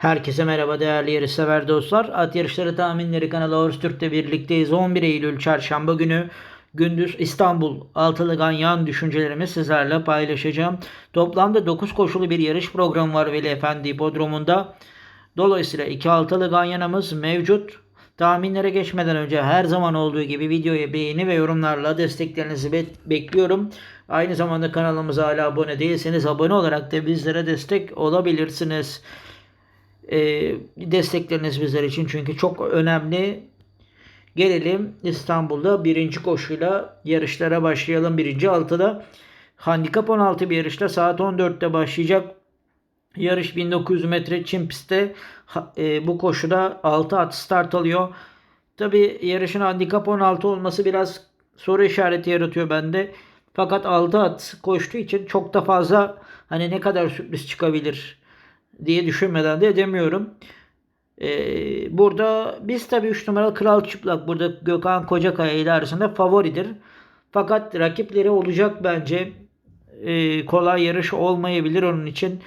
Herkese merhaba değerli yarışsever dostlar. At Yarışları Tahminleri kanalı Horse Türk'te birlikteyiz. 11 Eylül Çarşamba günü gündüz İstanbul Altılı Ganyan düşüncelerimi sizlerle paylaşacağım. Toplamda 9 koşulu bir yarış programı var Veli Efendi Hipodromu'nda. Dolayısıyla 2 altılı ganyanımız mevcut. Tahminlere geçmeden önce her zaman olduğu gibi videoya beğeni ve yorumlarla desteklerinizi be- bekliyorum. Aynı zamanda kanalımıza hala abone değilseniz abone olarak da bizlere destek olabilirsiniz. E, destekleriniz bizler için çünkü çok önemli. Gelelim İstanbul'da birinci koşuyla yarışlara başlayalım. Birinci altıda handikap 16 bir yarışta saat 14'te başlayacak. Yarış 1900 metre çim pistte e, bu koşuda 6 at start alıyor. Tabi yarışın handikap 16 olması biraz soru işareti yaratıyor bende. Fakat 6 at koştuğu için çok da fazla hani ne kadar sürpriz çıkabilir diye düşünmeden de edemiyorum. Ee, burada biz tabi 3 numaralı Kral Çıplak burada Gökhan Kocakaya ile arasında favoridir. Fakat rakipleri olacak bence. Ee, kolay yarış olmayabilir onun için.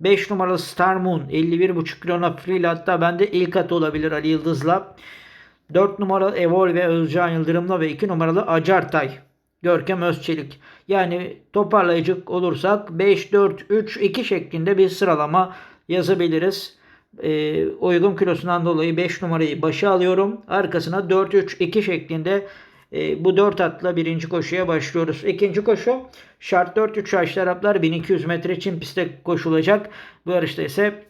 5 numaralı Star Moon 51.5 kilona free hatta bende ilk at olabilir Ali Yıldız'la. 4 numaralı Evol ve Özcan Yıldırım'la ve 2 numaralı Acartay Görkem Özçelik. Yani toparlayıcı olursak 5, 4, 3, 2 şeklinde bir sıralama yazabiliriz. Ee, uygun kilosundan dolayı 5 numarayı başa alıyorum. Arkasına 4, 3, 2 şeklinde e, bu 4 atla birinci koşuya başlıyoruz. İkinci koşu şart 4-3 yaşlı Araplar 1200 metre çim pistte koşulacak. Bu yarışta ise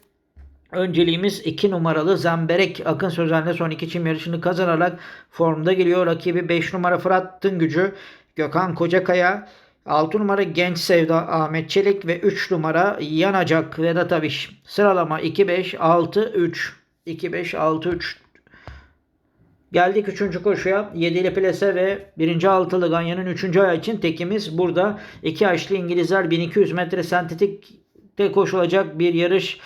Önceliğimiz 2 numaralı Zamberek Akın Sözen'le son iki çim yarışını kazanarak formda geliyor. Rakibi 5 numara Fırat Gücü, Gökhan Kocakaya, 6 numara Genç Sevda Ahmet Çelik ve 3 numara Yanacak Vedat Abiş. Sıralama 2-5-6-3. 2-5-6-3 Geldik 3. koşuya. 7'li plase ve 1. altılı Ganyan'ın 3. ayağı için tekimiz burada. 2 yaşlı İngilizler 1200 metre sentetikte koşulacak bir yarış.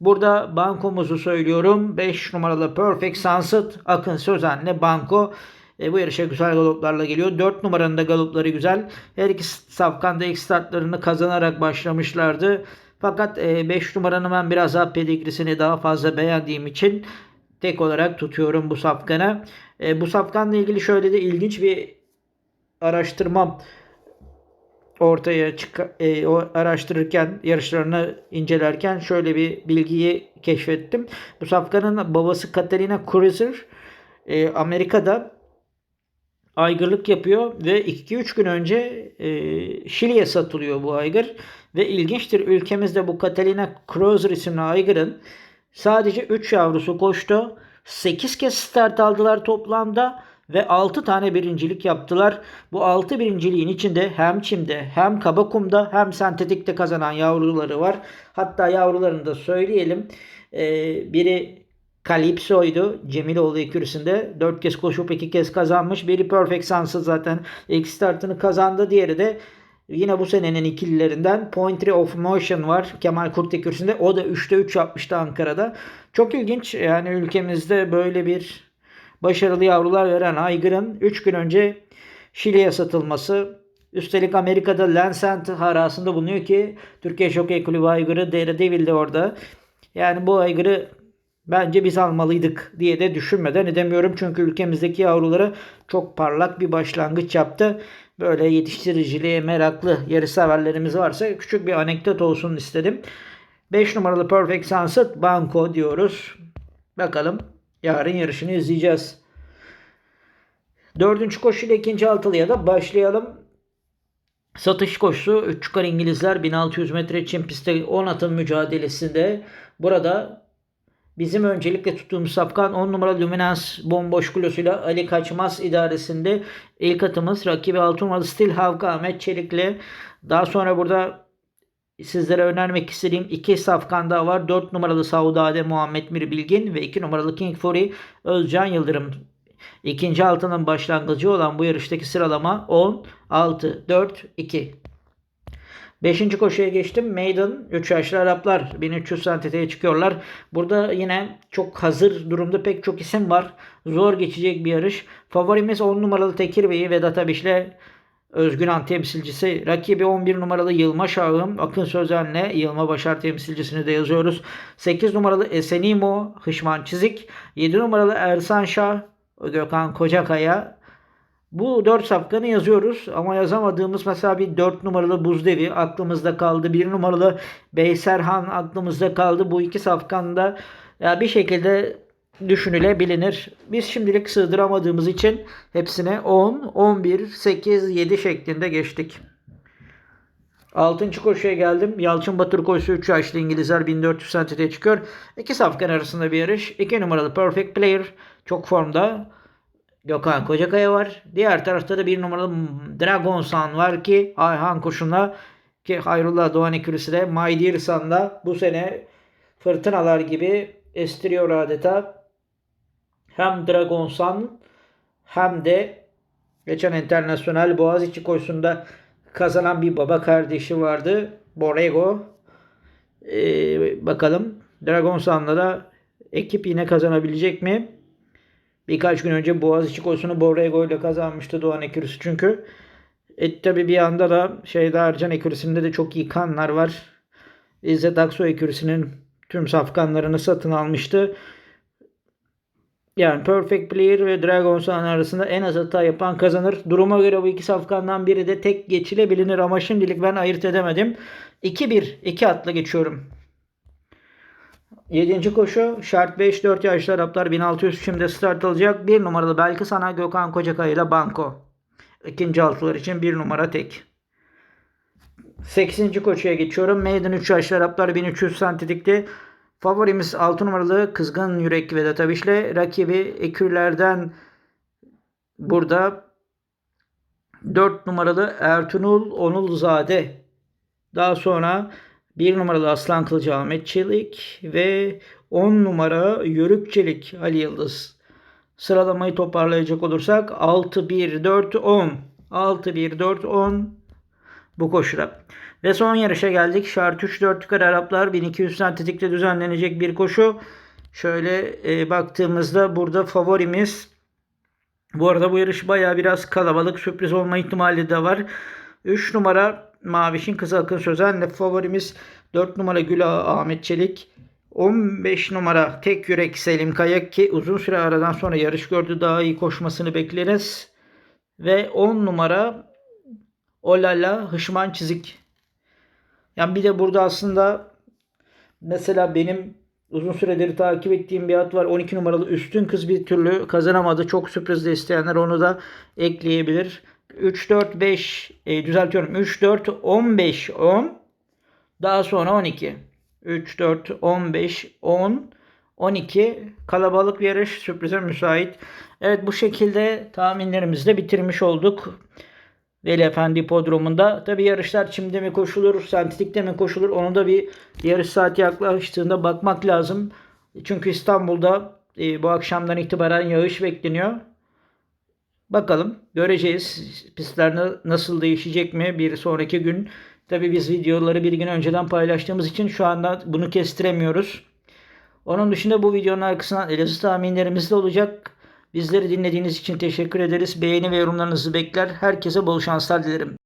Burada bankomuzu söylüyorum. 5 numaralı Perfect Sunset Akın Sözen'le banko. E, bu yarışa güzel galoplarla geliyor. 4 numaranın da galopları güzel. Her iki safkanda ilk startlarını kazanarak başlamışlardı. Fakat 5 numaranın ben biraz daha pedigrisini daha fazla beğendiğim için tek olarak tutuyorum bu safkanı. E, bu safkanla ilgili şöyle de ilginç bir araştırmam ortaya çık e, o araştırırken yarışlarını incelerken şöyle bir bilgiyi keşfettim. Bu safkanın babası Catalina Cruiser e, Amerika'da aygırlık yapıyor ve 2-3 gün önce e, Şili'ye satılıyor bu aygır ve ilginçtir ülkemizde bu Catalina Cruiser isimli aygırın sadece 3 yavrusu koştu. 8 kez start aldılar toplamda ve 6 tane birincilik yaptılar. Bu 6 birinciliğin içinde hem çimde hem kaba kumda hem sentetikte kazanan yavruları var. Hatta yavrularını da söyleyelim. Ee, biri Calypso'ydu. Cemiloğlu ekürüsünde. 4 kez koşup 2 kez kazanmış. Biri Perfect Sunset zaten ilk startını kazandı. Diğeri de Yine bu senenin ikililerinden Pointry of Motion var. Kemal Kurt ekürüsünde. O da 3'te 3 yapmıştı Ankara'da. Çok ilginç. Yani ülkemizde böyle bir başarılı yavrular veren aygırın 3 gün önce Şili'ye satılması. Üstelik Amerika'da Lancet harasında bulunuyor ki Türkiye Jockey Kulübü aygırı Daredevil de orada. Yani bu aygırı bence biz almalıydık diye de düşünmeden edemiyorum. Çünkü ülkemizdeki yavruları çok parlak bir başlangıç yaptı. Böyle yetiştiriciliğe meraklı yarışseverlerimiz varsa küçük bir anekdot olsun istedim. 5 numaralı Perfect Sunset Banco diyoruz. Bakalım yarın yarışını izleyeceğiz. Dördüncü koşuyla ikinci altılıya da başlayalım. Satış koşusu 3 çıkar İngilizler 1600 metre için pistte 10 atın mücadelesinde. Burada bizim öncelikle tuttuğumuz safkan 10 numara Luminance bomboş kilosuyla Ali Kaçmaz idaresinde ilk atımız rakibi 6 numaralı Steel Havka Ahmet Çelik'le. Daha sonra burada sizlere önermek istediğim iki safkan daha var. 4 numaralı Saudade Muhammed Mir Bilgin ve 2 numaralı King Fury Özcan Yıldırım. İkinci altının başlangıcı olan bu yarıştaki sıralama 10, 6, 4, 2. Beşinci koşuya geçtim. Maiden 3 yaşlı Araplar 1300 santiteye çıkıyorlar. Burada yine çok hazır durumda pek çok isim var. Zor geçecek bir yarış. Favorimiz 10 numaralı Tekir Bey'i Vedat Abiş'le Özgünan temsilcisi. Rakibi 11 numaralı Yılma Şahım. Akın Sözen'le Yılma Başar temsilcisini de yazıyoruz. 8 numaralı Esenimo Hışman Çizik. 7 numaralı Ersan Şah Gökhan Kocakaya. Bu 4 safkanı yazıyoruz ama yazamadığımız mesela bir 4 numaralı Buzdevi aklımızda kaldı. 1 numaralı Beyserhan aklımızda kaldı. Bu iki safkanda ya bir şekilde düşünülebilir. Biz şimdilik sığdıramadığımız için hepsine 10, 11, 8, 7 şeklinde geçtik. 6. koşuya geldim. Yalçın Batır koşusu 3 yaşlı İngilizler 1400 santimetre çıkıyor. İki safkan arasında bir yarış. 2 numaralı Perfect Player çok formda. Gökhan Kocakaya var. Diğer tarafta da bir numaralı Dragon Sun var ki Ayhan Koşun'la ki Hayrullah Doğan ikilisi de My Dear Sun'da bu sene fırtınalar gibi estiriyor adeta. Hem Dragon Sun hem de geçen internasyonel Boğaziçi koşusunda kazanan bir baba kardeşi vardı. Borrego. Ee, bakalım Dragon Sun'la da ekip yine kazanabilecek mi? Birkaç gün önce Boğaziçi koşusunu Borrego ile kazanmıştı Doğan Ekürüsü çünkü. E, tabi bir anda da şeyde Ercan Ekürüsü'nde de çok iyi kanlar var. İzzet Aksoy Ekürüsü'nün tüm safkanlarını satın almıştı. Yani Perfect Player ve Dragon Sun arasında en az hata yapan kazanır. Duruma göre bu iki safkandan biri de tek geçilebilir ama şimdilik ben ayırt edemedim. 2-1, 2 atla geçiyorum. 7. koşu şart 5-4 yaşlı Araplar 1600 şimdi start alacak. 1 numaralı belki sana Gökhan Kocakaya ile Banko. İkinci altılar için 1 numara tek. 8. koşuya geçiyorum. Maiden 3 yaşlı Araplar 1300 santitikti. Favorimiz 6 numaralı Kızgın Yürek Vedat Abiş'le. Rakibi Ekürlerden burada 4 numaralı Ertuğrul Onulzade. Daha sonra 1 numaralı Aslan Kılıcı Ahmet Çelik ve 10 numara Yörük Çelik Ali Yıldız. Sıralamayı toparlayacak olursak 6 1 4 10 6 1 4 10 bu koşuda. Ve son yarışa geldik. Şart 3 4 yukarı Araplar 1200 santitikte düzenlenecek bir koşu. Şöyle e, baktığımızda burada favorimiz bu arada bu yarış baya biraz kalabalık. Sürpriz olma ihtimali de var. 3 numara Maviş'in kızı Akın Sözen'le favorimiz 4 numara Gül Ahmet Çelik. 15 numara tek yürek Selim Kayak ki uzun süre aradan sonra yarış gördü. Daha iyi koşmasını bekleriz. Ve 10 numara Olala Hışman Çizik. Yani bir de burada aslında mesela benim uzun süredir takip ettiğim bir at var. 12 numaralı Üstün Kız bir türlü kazanamadı. Çok sürpriz de isteyenler onu da ekleyebilir. 3 4 5 e, düzeltiyorum. 3 4 15 10 daha sonra 12. 3 4 15 10 12 kalabalık bir yarış sürprize müsait. Evet bu şekilde tahminlerimizi de bitirmiş olduk. Veli Efendi Hipodromu'nda. Tabi yarışlar çimde mi koşulur, sentetikte mi koşulur onu da bir yarış saati yaklaştığında bakmak lazım. Çünkü İstanbul'da e, bu akşamdan itibaren yağış bekleniyor. Bakalım göreceğiz pistler na- nasıl değişecek mi bir sonraki gün. Tabi biz videoları bir gün önceden paylaştığımız için şu anda bunu kestiremiyoruz. Onun dışında bu videonun arkasından Elazığ tahminlerimiz de olacak. Bizleri dinlediğiniz için teşekkür ederiz. Beğeni ve yorumlarınızı bekler. Herkese bol şanslar dilerim.